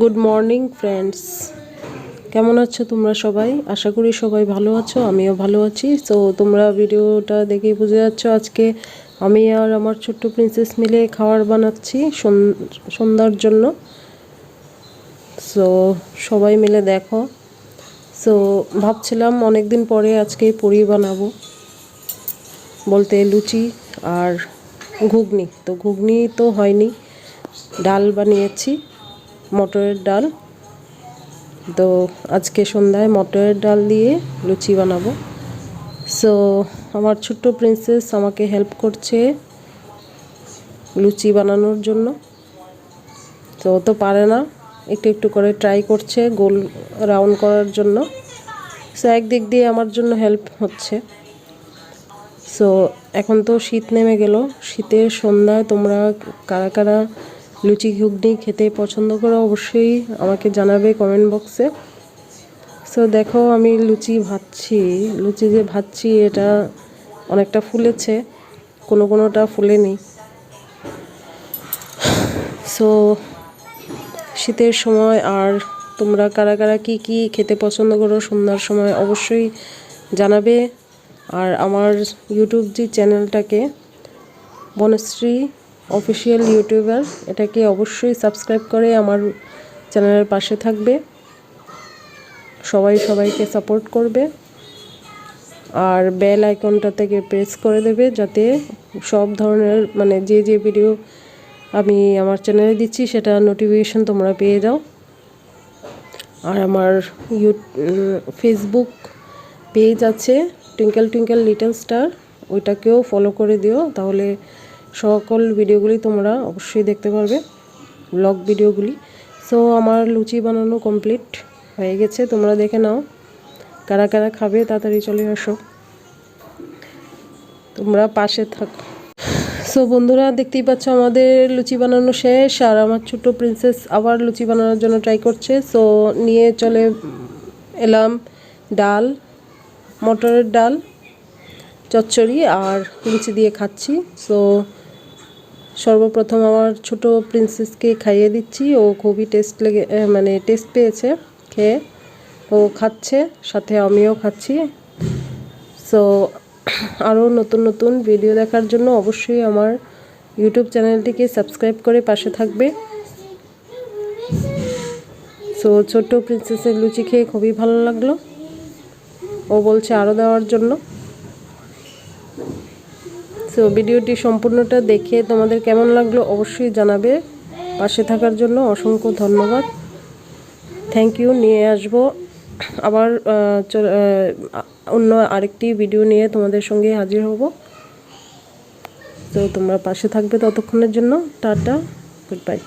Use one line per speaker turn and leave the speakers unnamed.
Good morning friends কেমন আছো তোমরা সবাই? আশা করি সবাই ভালো আছো, আমিও ভালো আছি। তো তোমরা ভিডিওটা দেখেই বুঝে যাচ্ছ আজকে আমি আর আমার ছোট্ট প্রিন্সেস মিলে খাবার বানাচ্ছি সন- সন্ধ্যার জন্য। সো সবাই মিলে দেখো। সো ভাবছিলাম অনেক দিন পরে আজকে পুরি বানাবো। বলতে লুচি আর ঘুগনি। তো ঘুগনি তো হয়নি, ডাল বানিয়েছি। মটরের ডাল। তো আজকে সন্ধ্যায় মটরের ডাল দিয়ে লুচি বানাবো। সো আমার ছোট্ট প্রিন্সেস আমাকে হেল্প করছে লুচি বানানোর জন্য। তো তো পারে না। একটু একটু করে ট্রাই করছে গোল রাউন্ড করার জন্য। সো একদিক দিয়ে আমার জন্য হেল্প হচ্ছে। সো এখন তো শীত নেমে গেল। শীতের সন্ধ্যায় তোমরা কারা কারা লুচি ঘুগনি খেতে পছন্দ করো অবশ্যই আমাকে জানাবে কমেন্ট বক্সে সো দেখো আমি লুচি ভাজছি। লুচি যে ভাজছি, এটা অনেকটা ফুলেছে, কোনো কোনোটা ফুলেনি। সো শীতের সময় আর তোমরা কারা কারা কী কী খেতে পছন্দ করো সন্ধ্যার সময় অবশ্যই জানাবে। আর আমার ইউটিউব যে চ্যানেলটাকে বনশ্রী অফিসিয়াল ইউটিউবার এটাকে অবশ্যই সাবস্ক্রাইব করে আমার চ্যানেলের পাশে থাকবে। সবাই সবাইকে সাপোর্ট করবে। আর বেল আইকনটা থেকে প্রেস করে দেবে যাতে সব ধরনের মানে যে যে ভিডিও আমি আমার চ্যানেলে দিচ্ছি, সেটা নোটিফিকেশন তোমরা পেয়ে যাও। আর আমার ইউ ফেসবুক পেজ আছে টুইঙ্কেল টুইঙ্কেল লিটল স্টার ওইটাকেও ফলো করে দিও। তাহলে সকল ভিডিওগুলি তোমরা অবশ্যই দেখতে পারবে ব্লগ ভিডিওগুলি। সো আমার লুচি বানানো কমপ্লিট হয়ে গেছে, তোমরা দেখে নাও, কারা কারা খাবে তাড়াতাড়ি চলে আসো। তোমরা পাশে থাকো সো বন্ধুরা, দেখতেই পাচ্ছ আমাদের লুচি বানানো শেষ, আর আমার ছোট প্রিন্সেস আবার লুচি বানানোর জন্য ট্রাই করছে। সো নিয়ে চলে এলাম ডাল, মটরের ডাল, চচ্চড়ি আর লুচি দিয়ে খাচ্ছি। সো সর্বপ্রথম আমার ছোট প্রিন্সেসকে খাইয়ে দিচ্ছি। ও খুবই টেস্ট লেগে মানে টেস্ট পেয়েছে, খেয়ে ও খাচ্ছে, সাথে আমিও খাচ্ছি। সো আরও নতুন নতুন ভিডিও দেখার জন্য অবশ্যই আমার ইউটিউব চ্যানেলটিকে সাবস্ক্রাইব করে পাশে থাকবে। সো ছোট্ট প্রিন্সেসের লুচি খেয়ে খুবই ভালো লাগল। ও বলছে আরও দেওয়ার জন্য। সো ভিডিওটি সম্পূর্ণটা দেখে তোমাদের কেমন লাগল অবশ্যই জানাবে। পাশে থাকার জন্য অসংখ্য ধন্যবাদ। থ্যাংক ইউ নিয়ে আসব। আবার অন্য আরেকটি ভিডিও নিয়ে তোমাদের সঙ্গে হাজির হব। তো তোমরা পাশে থাকবে ততক্ষণের জন্য। Tata good bye